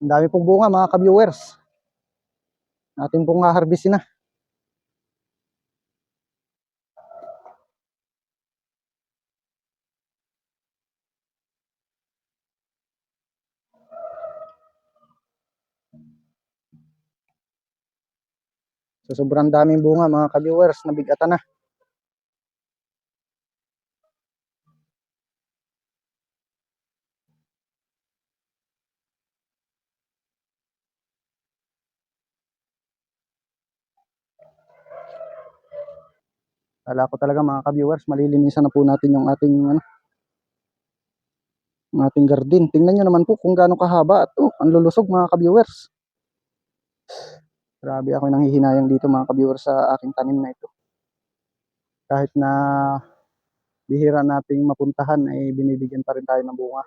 Ang dami pong bunga mga ka-viewers. Natin pong harvestin na. So sobrang daming bunga mga ka-viewers, nabigatan na. Kala ko talaga mga ka-viewers, malilinisan na po natin yung ating ano, ang ating garden. Tingnan nyo naman po kung gaano kahaba at oh, ang lulusog mga ka-viewers. Grabe ako nanghihinayang dito mga ka-viewers sa aking tanim na ito. Kahit na bihira nating mapuntahan ay binibigyan pa rin tayo ng bunga.